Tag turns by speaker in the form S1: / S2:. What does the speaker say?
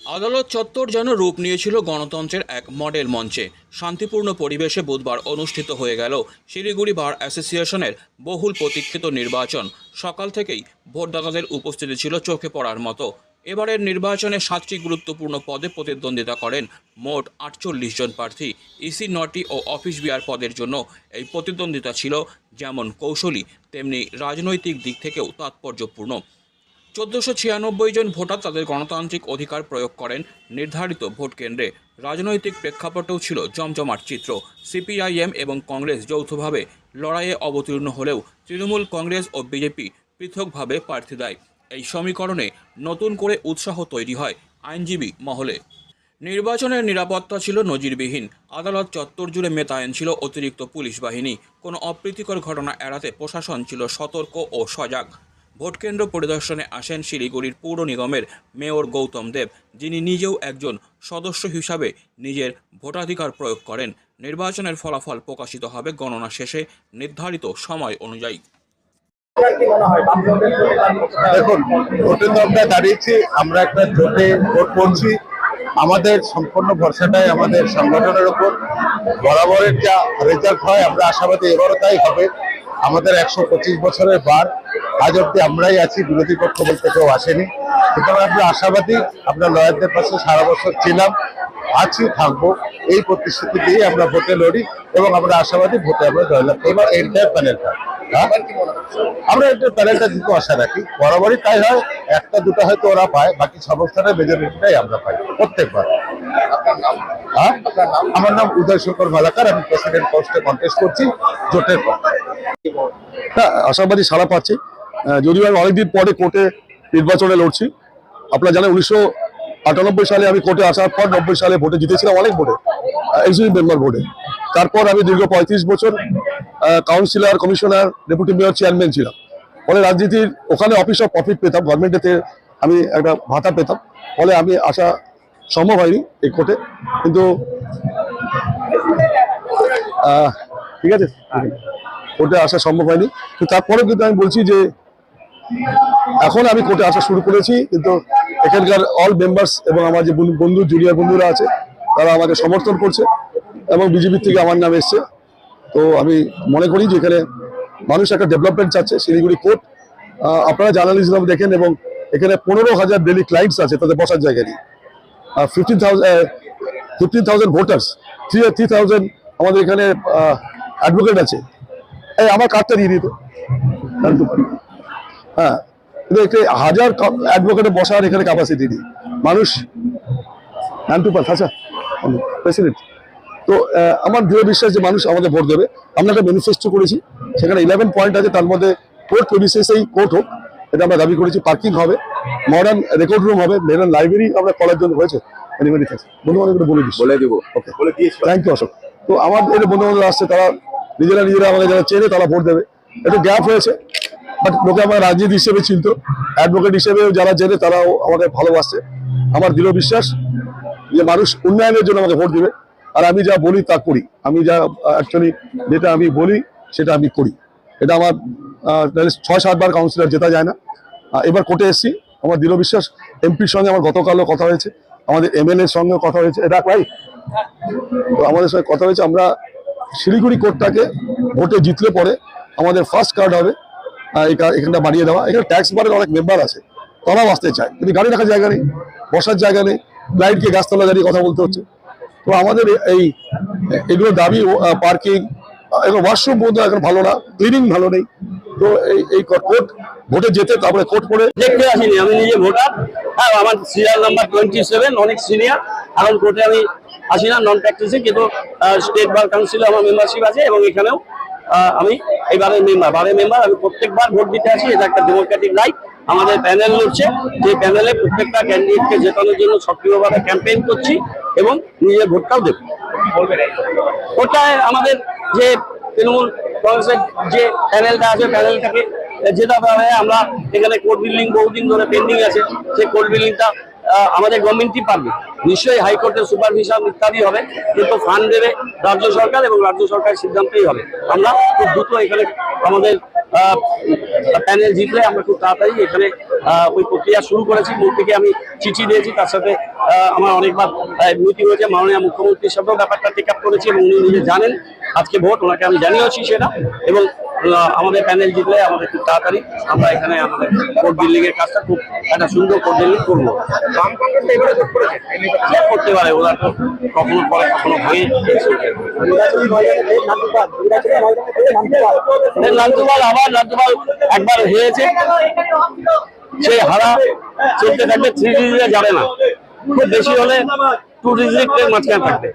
S1: আদালত চত্বর যেন রূপ নিয়েছিল গণতন্ত্রের এক মডেল মঞ্চে। শান্তিপূর্ণ পরিবেশে বুধবার অনুষ্ঠিত হয়ে গেল শিলিগুড়ি বার অ্যাসোসিয়েশনের বহুল প্রতীক্ষিত নির্বাচন। সকাল থেকেই ভোটদাতাদের উপস্থিতি ছিল চোখে পড়ার মতো। এবারের নির্বাচনে সাতটি গুরুত্বপূর্ণ পদে প্রতিদ্বন্দ্বিতা করেন মোট আটচল্লিশ জন প্রার্থী। ইসি নটি ও অফিস বিয়ার পদের জন্য এই প্রতিদ্বন্দ্বিতা ছিল যেমন কৌশলী, তেমনি রাজনৈতিক দিক থেকেও তাৎপর্যপূর্ণ। চোদ্দশো ছিয়ানব্বই জন ভোটার তাদের গণতান্ত্রিক অধিকার প্রয়োগ করেন। নির্ধারিত ভোট কেন্দ্রে রাজনৈতিক প্রেক্ষাপটেও ছিল জমজমাট চিত্র। সিপিআইএম এবং কংগ্রেস যৌথভাবে লড়াইয়ে অবতীর্ণ হলেও তৃণমূল কংগ্রেস ও বিজেপি পৃথকভাবে প্রার্থী দেয়। এই সমীকরণে নতুন করে উৎসাহ তৈরি হয় আইনজীবী মহলে। নির্বাচনের নিরাপত্তা ছিল নজিরবিহীন। আদালত চত্বর জুড়ে মেতায়েন ছিল অতিরিক্ত পুলিশ বাহিনী। কোনো অপ্রীতিকর ঘটনা এড়াতে প্রশাসন ছিল সতর্ক ও সজাগ। ভোটকেন্দ্র পরিদর্শনে আসেন শিলিগুড়ির পৌর নিগমের মেয়র গৌতম দেব, যিনি নিজেও একজন সদস্য হিসাবে নিজের ভোটাধিকার প্রয়োগ করেন। নির্বাচনের ফলাফল প্রকাশিত হবে গণনা শেষে নির্ধারিত সময় অনুযায়ী।
S2: দেখুন ভোটের আমরা দাঁড়িয়েছি, আমরা একটা জোটে ভোট করছি। আমাদের সম্পূর্ণ ভরসাটাই আমাদের সংগঠনের উপর। বরাবরের যা রেজাল্ট হয়, আমরা আশাবাদী এবারও তাই হবে। আমাদের একশো পঁচিশ বছরের বার আজ অব্দি আমরাই আছি বিরোধী পক্ষ বলতে কেউ আসেনি। সুতরাং আমরা আশাবাদী আমরা লয়ারদের পাশে সারা বছর ছিলাম আছি থাকব এই প্রতিশ্রুতি দিয়ে আমরা ভোটে লড়ি এবং আমরা আশাবাদী ভোটে আমরা জয়লাভ করব। এন্টায়ার প্যানেলটা আমরা একটা প্যানেলটা দিতে আশা রাখি। বরাবরই তাই হয় একটা দুটো হয়তো ওরা পায় বাকি সমস্যাটা মেজরিটিটাই আমরা পাই প্রত্যেকবার। হ্যাঁ? আমার নাম উদয় শঙ্কর মালাকার আমি প্রেসিডেন্ট পোস্টে কন্টেস্ট করছি জোটের পক্ষে।
S3: হ্যাঁ আশাবাদী সারা পাচ্ছি। যদিও আমি অনেকদিন পরে কোর্টে নির্বাচনে লড়ছি। আপনারা জানেন উনিশশো আটানব্বই সালে আমি কোর্টে আসার পর নব্বই সালে ভোটে জিতেছিলাম অনেক ভোটে এক্সিকিউটিভ মেম্বার ভোটে। তারপর আমি দীর্ঘ পঁয়ত্রিশ বছর councillor commissioner deputy mayor chairman ছিলাম। ফলে রাজনীতির ওখানে অফিস অফ প্রফিট পেতাম গভর্নমেন্টেতে আমি একটা ভাতা পেতাম। ফলে আমি আসা সম্ভব হয়নি এই কোর্টে। কিন্তু ঠিক আছে? কোর্টে আসা সম্ভব হয়নি। কিন্তু তারপরেও কিন্তু আমি বলছি যে এখন আমি কোর্টে আসা শুরু করেছি, কিন্তু এখানকার অল মেম্বার্স এবং আমার যে বন্ধু- জুনিয়র বন্ধুরা আছে, তারা আমাকে সমর্থন করছে এবং বিজেপির থেকে আমার নাম এসছে। তো আমি মনে করি যে এখানে মানুষ একটা ডেভেলপমেন্ট চাচ্ছে, শিলিগুড়ি কোর্ট আপনারা জার্নালিজম দেখেন এবং এখানে পনেরো হাজার ডেলি ক্লায়েন্টস আছে তাদের বসার জায়গা নেই fifteen thousand fifteen thousand voters three three thousand আমাদের এখানে অ্যাডভোকেট আছে। এই, আমার কার্ডটা দিয়ে দিত হ্যাঁ কিন্তু একটি হাজার অ্যাডভোকেটে বসার এখানে ক্যাপাসিটি নেই। মানুষ হ্যান্ড টু পার্থ আচ্ছা প্রেসিডেন্ট তো আমার দৃঢ় বিশ্বাস যে মানুষ আমাদের ভোট দেবে। আমরা একটা ম্যানিফেস্টো করেছি সেখানে ইলেভেন পয়েন্ট আছে তার মধ্যে কোর্ট প্রেমিসেসেই কোর্ট হোক এটা আমরা দাবি করেছি পার্কিং হবে মডার্ন রেকর্ড রুম হবে মডার্ন লাইব্রেরি আমরা করার জন্য হয়েছে এনিমেনি থাকছে। বন্ধু বান্ধব বলে দিচ্ছি
S2: বলে দিব।
S3: Okay thank you Ashok. তো আমার বন্ধু বান্ধব আসছে তারা নিজেরা নিজেরা আমাকে যারা চেনে তারা ভোট দেবে। একটু গ্যাপ হয়েছে বাট লোকে আমার রাজনীতি হিসেবে চিনত অ্যাডভোকেট হিসেবে যারা জেনে তারাও আমাকে ভালোবাসছে আমার দৃঢ় বিশ্বাস যে মানুষ উন্নয়নের জন্য আমাকে ভোট দেবে। আর আমি যা বলি তা করি। আমি যা অ্যাকচুয়ালি যেটা আমি বলি সেটা আমি করি। এটা আমার ছয় সাতবার কাউন্সিলর জেতা যায় না। এবার কোর্টে এসেছি। আমার দৃঢ় বিশ্বাস এমপির সঙ্গে আমার গতকালও কথা হয়েছে। আমাদের এম এমএলএর সঙ্গে কথা হয়েছে। এটা ভাই, তো আমাদের সঙ্গে কথা হয়েছে। আমরা শিলিগুড়ি কোর্টটাকে ভোটে জিতলে পরে আমাদের ফার্স্ট কার্ড হবে। এখানটা বাড়িয়ে দেওয়া। এখানে ট্যাক্স বারের অনেক মেম্বার আছে। তারাও আসতে চায়। কিন্তু গাড়ি রাখার জায়গা নেই বসার জায়গা নেই। লাইটকে গাছতলা দাঁড়িয়ে কথা বলতে হচ্ছে। তো আমাদের এই এগুলো দাবি পার্কিং এখন ওয়াশরুম পর্যন্ত এখন ভালো না ক্লিনিং ভালো নেই। তো এই এই কোর্ট ভোটে যেতে তারপরে কোর্ট করে
S4: দেখতে আসিনি আমি নিজে ভোটার হ্যাঁ আমার সিরিয়াল নাম্বার টোয়েন্টি সেভেন অনেক সিনিয়র এখন কোর্টে আমি আসি না নন প্র্যাকটিসে কিন্তু স্টেট বার কাউন্সিলে আমার মেম্বারশিপ আছে এবং এখানেও আহ, এবারের মেম্বার বারের মেম্বার আমি প্রত্যেকবার ভোট দিতে আসি, এটা একটা ডেমোক্রেটিক রাইট আমাদের প্যানেল লড়ছে। যে প্যানেলে প্রত্যেকটা ক্যান্ডিডেটকে জেতানোর জন্য সক্রিয়ভাবে ক্যাম্পেইন করছি এবং নিজের ভোটটাও দেবো। ওটায় আমাদের যে তৃণমূল কংগ্রেসের যে প্যানেলটা আছে প্যানেলটাকে হবে। আমরা এখানে কোর্ট বিল্ডিং বহুদিন ধরে পেন্ডিং আছে। সেই কোর্ট বিল্ডিংটা আমাদের গভর্নমেন্টই পারবে। নিশ্চয়ই হাইকোর্টের সুপারভিশন ইত্যাদি হবে, কিন্তু ফান্ড দেবে রাজ্য সরকার এবং রাজ্য সরকারের সিদ্ধান্তই হবে। আমরা খুব দ্রুত এখানে আমাদের প্যানেল জিতলে আমরা খুব তাড়াতাড়ি এখানে ওই প্রক্রিয়া শুরু করেছি। মূর্তিকে আমি চিঠি দিয়েছি, তার সাথে আমার অনেকবার মিটিং হয়েছে। মাননীয় মুখ্যমন্ত্রীর সাথেও ব্যাপারটা টেক আপ করেছি এবং উনি নিজে জানেন আজকে ভোট, ওনাকে আমি জানিয়েছি সেটা। এবং আমাদের প্যানেল জিতলে আমাদের খুব তাড়াতাড়ি আমরা এখানে আমাদের কোর্ট এর কাজটা খুব একটা সুন্দর কোর্ট বিল্ডিং করব। করতে পারে, ওরা তো কখনো পরে কখনো ভয়ে নান্তুবাল আবার নান্তুবাল একবার হেরেছে। সে হারা, চলতে থাকবে থ্রি ডিজিটে যাবে না। খুব বেশি হলে টু ডিজিটের মাঝখানে থাকবে।